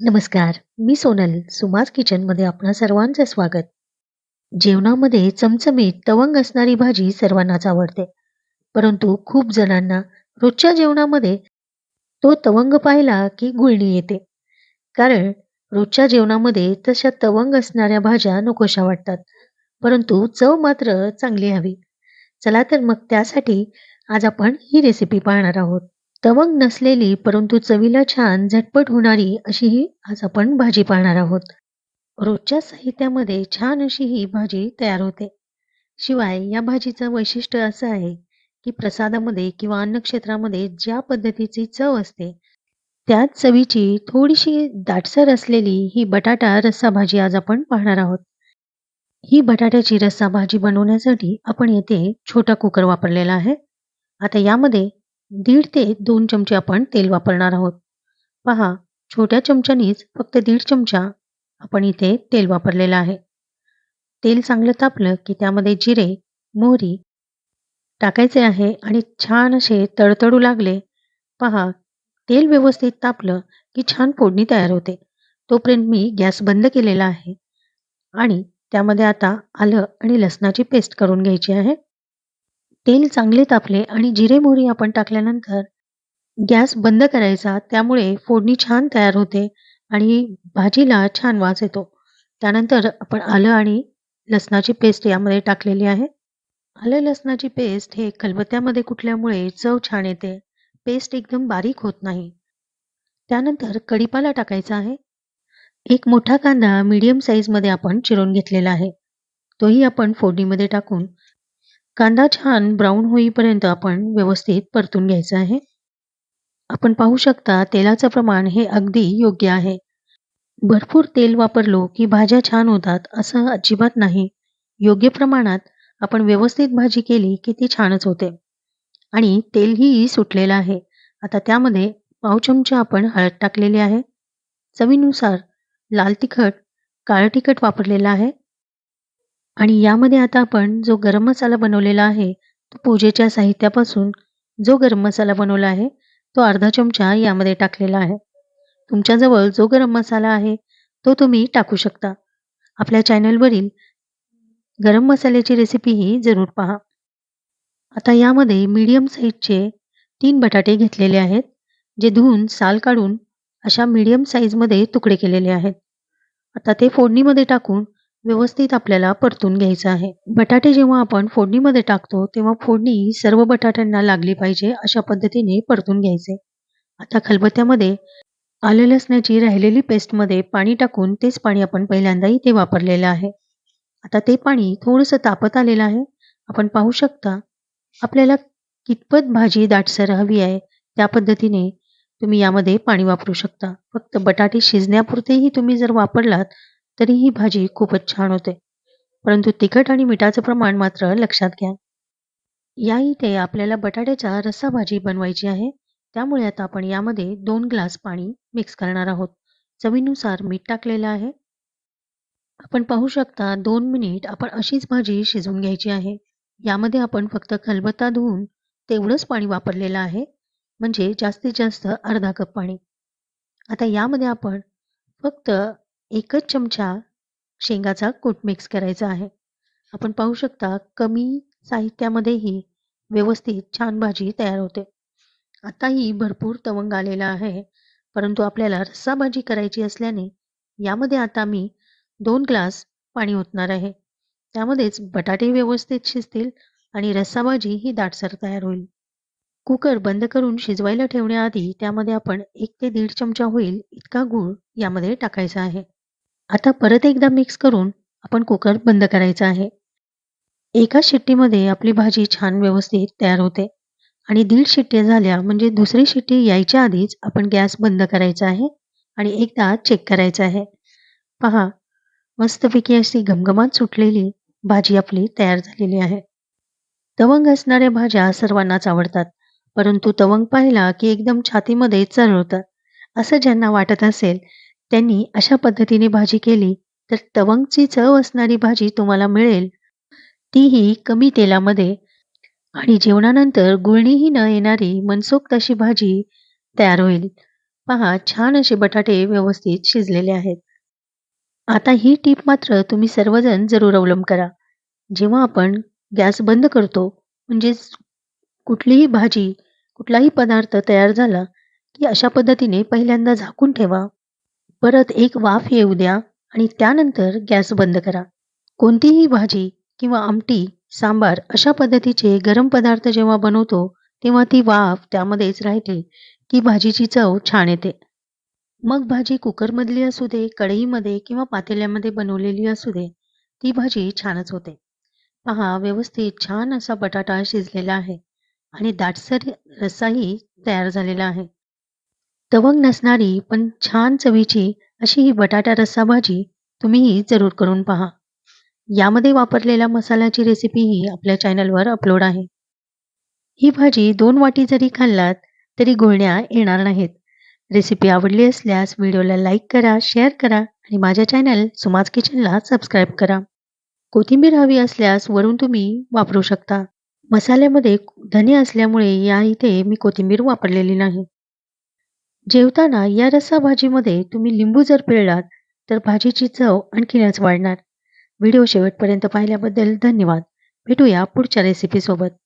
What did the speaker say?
नमस्कार, मी सोनल. सुमाज किचनमध्ये आपणा सर्वांचं स्वागत. जेवणामध्ये चमचमीत तवंग असणारी भाजी सर्वांनाच आवडते. परंतु खूप जणांना रोजच्या जेवणामध्ये तो तवंग पाहिला की गुळणी येते. कारण रोजच्या जेवणामध्ये तशा तवंग असणाऱ्या भाज्या नकोशा वाटतात. परंतु चव मात्र चांगली हवी. चला तर मग त्यासाठी आज आपण ही रेसिपी पाहणार आहोत. तवंग नसलेली परंतु चवीला छान झटपट होणारी अशी ही आज आपण भाजी पाहणार आहोत. रोजच्या साहित्यामध्ये छान अशी ही भाजी तयार होते. शिवाय या भाजीचं वैशिष्ट्य असं आहे की प्रसादामध्ये किंवा अन्नक्षेत्रामध्ये ज्या पद्धतीची चव असते त्याच चवीची थोडीशी दाटसर असलेली ही बटाटा रस्सा भाजी आज आपण पाहणार आहोत. ही बटाट्याची रस्सा भाजी बनवण्यासाठी आपण येथे छोटा कुकर वापरलेला आहे. आता यामध्ये दीड ते दोन चमचे आपण तेल वापरणार आहोत. पहा छोट्या चमच्यानीच फक्त दीड चमचा आपण इथे तेल वापरलेलं आहे. तेल चांगलं तापलं की त्यामध्ये जिरे, मोहरी टाकायचे आहे आणि छान असे तडतडू लागले. पहा तेल व्यवस्थित तापलं की छान फोडणी तयार होते. तोपर्यंत मी गॅस बंद केलेला आहे आणि त्यामध्ये आता आलं आणि लसणाची पेस्ट करून घ्यायची आहे. तेल चांगले तापले आणि जिरे मोहरी आपण टाकल्यानंतर गॅस बंद करायचा त्यामुळे फोडणी छान तयार होते आणि भाजीला छान वास येतो. त्यानंतर आपण आलं आणि लसणाची पेस्ट यामध्ये टाकलेली आहे. आलं लसणाची पेस्ट हे खलबत्त्यामध्ये कुटल्यामुळे चव छान येते. पेस्ट एकदम बारीक होत नाही. त्यानंतर कढीपाला टाकायचा आहे. एक मोठा कांदा मीडियम साईजमध्ये आपण चिरून घेतलेला आहे. तोही आपण फोडणीमध्ये टाकून कांदा छान ब्राऊन होईपर्यंत आपण व्यवस्थित परतून घ्यायचा आहे. आपण पाहू शकता तेलाचं प्रमाण हे अगदी योग्य आहे. भरपूर तेल वापरलो की भाज्या छान होतात असं अजिबात नाही. योग्य प्रमाणात आपण व्यवस्थित भाजी केली की ती छानच होते. आणि तेलही सुटलेलं आहे. आता त्यामध्ये पाव चमचा आपण हळद टाकलेली आहे. चवीनुसार लाल तिखट, काळं तिखट वापरलेलं आहे. आणि यामध्ये आता आपण जो गरम मसाला बनवलेला आहे, तो पूजेच्या साहित्यापासून जो गरम मसाला बनवला आहे, तो अर्धा चमचा यामध्ये टाकलेला आहे. तुमच्याजवळ जो गरम मसाला आहे, तो तुम्ही टाकू शकता. आपल्या चॅनलवरील गरम मसाल्याची रेसिपी ही जरूर पहा. आता यामध्ये मीडियम साईजचे तीन बटाटे घेतलेले आहेत, जे धुवून साल काढून अशा मीडियम साईजमध्ये तुकडे केलेले आहेत. आता ते फोडणीमध्ये टाकून व्यवस्थित आपल्याला परतून घ्यायचं आहे. बटाटे जेव्हा आपण फोडणीमध्ये टाकतो तेव्हा फोडणी सर्व बटाट्यांना लागली पाहिजे अशा पद्धतीने परतून घ्यायचे. आता खलबत्त्यामध्ये आले लसणाची राहिलेली पेस्टमध्ये पाणी टाकून तेच पाणी आपण पहिल्यांदा इथे वापरलेलं आहे. आता ते पाणी थोडंसं तापत आलेलं आहे. आपण पाहू शकता आपल्याला कितपत भाजी दाटसर हवी आहे त्या पद्धतीने तुम्ही यामध्ये पाणी वापरू शकता. फक्त बटाटे शिजण्यापुरतेही तुम्ही जर वापरलात तरी ही भाजी खूपच छान होते. परंतु तिखट आणि मिठाचं प्रमाण मात्र लक्षात घ्या. या इथे आपल्याला बटाट्याचा रस्सा भाजी बनवायची आहे. त्यामुळे आता आपण यामध्ये दोन ग्लास पाणी मिक्स करणार आहोत. चवीनुसार मीठ टाकलेलं आहे. आपण पाहू शकता दोन मिनिट आपण अशीच भाजी शिजवून घ्यायची आहे. यामध्ये आपण फक्त खलबत्ता धुवून तेवढंच पाणी वापरलेलं आहे. म्हणजे जास्तीत जास्त अर्धा कप पाणी. आता यामध्ये आपण फक्त एकच चमचा शेंगाचा कूट मिक्स करायचा आहे. आपण पाहू शकता कमी साहित्यामध्येही व्यवस्थित छान भाजी तयार होते. आताही भरपूर तवंग आलेला आहे. परंतु आपल्याला रस्सा भाजी करायची असल्याने यामध्ये आता मी दोन ग्लास पाणी ओतणार आहे. त्यामध्येच बटाटे व्यवस्थित शिजतील आणि रस्सा भाजी ही दाटसर तयार होईल. कुकर बंद करून शिजवायला ठेवण्याआधी त्यामध्ये आपण एक ते दीड चमचा होईल इतका गूळ यामध्ये टाकायचा आहे. आता परत एकदा मिक्स करून आपण कुकर बंद करायचा आहे. एका शिट्टीमध्ये आपली भाजी छान व्यवस्थित तयार होते आणि दीड शिट्ट्या झाल्या म्हणजे दुसरी शिट्टी यायच्या आधीच आपण गॅस बंद करायचा आहे आणि एकदा चेक करायचा आहे. पहा मस्तपैकी अशी घमघमात सुटलेली भाजी आपली तयार झालेली आहे. तवंग असणाऱ्या भाज्या सर्वांनाच आवडतात. परंतु तवंग पाहिला की एकदम छातीमध्ये चरळतं. असं ज्यांना वाटत असेल त्यांनी अशा पद्धतीने भाजी केली तर तवंगची चव असणारी भाजी तुम्हाला मिळेल. तीही कमी तेलामध्ये आणि जेवणानंतर गुळणीही न येणारी मनसोक्त अशी भाजी तयार होईल. पहा छान असे बटाटे व्यवस्थित शिजलेले आहेत आता ही टीप मात्र तुम्ही सर्वजण जरूर अवलंब करा जेव्हा आपण गॅस बंद करतो म्हणजेच कुठलीही भाजी कुठलाही पदार्थ तयार झाला की अशा पद्धतीने पहिल्यांदा झाकून ठेवा परत एक वाफ येऊ द्या आणि त्यानंतर गॅस बंद करा. कोणतीही भाजी किंवा आमटी सांबार अशा पद्धतीचे गरम पदार्थ जेव्हा बनवतो तेव्हा ती वाफ त्यामध्येच राहते. की भाजीची चव छान येते. मग भाजी कुकरमधली असू दे कढईमध्ये किंवा पातेल्यामध्ये बनवलेली असू दे ती भाजी छानच होते. पहा व्यवस्थित छान असा बटाटा शिजलेला आहे आणि दाटसर रस्साही तयार झालेला आहे. तवंग नसणारी पण छान चवीची अशी ही बटाटा रस्सा भाजी तुम्हीही जरूर करून पहा. यामध्ये वापरलेल्या मसाल्याची रेसिपीही आपल्या चॅनलवर अपलोड आहे. ही भाजी दोन वाटी जरी खाल्लात तरी गुळण्या येणार नाहीत. रेसिपी आवडली असल्यास व्हिडिओला लाईक करा शेअर करा आणि माझ्या चॅनल सुमाज किचनला सबस्क्राईब करा. कोथिंबीर हवी असल्यास वरून तुम्ही वापरू शकता. मसाल्यामध्ये धने असल्यामुळे या इथे मी कोथिंबीर वापरलेली नाही. जेवताना या रस्सा भाजीमध्ये तुम्ही लिंबू जर पिळलात तर भाजीची चव आणखीनच वाढणार. व्हिडिओ शेवटपर्यंत पाहिल्याबद्दल धन्यवाद. भेटूया पुढच्या रेसिपीसोबत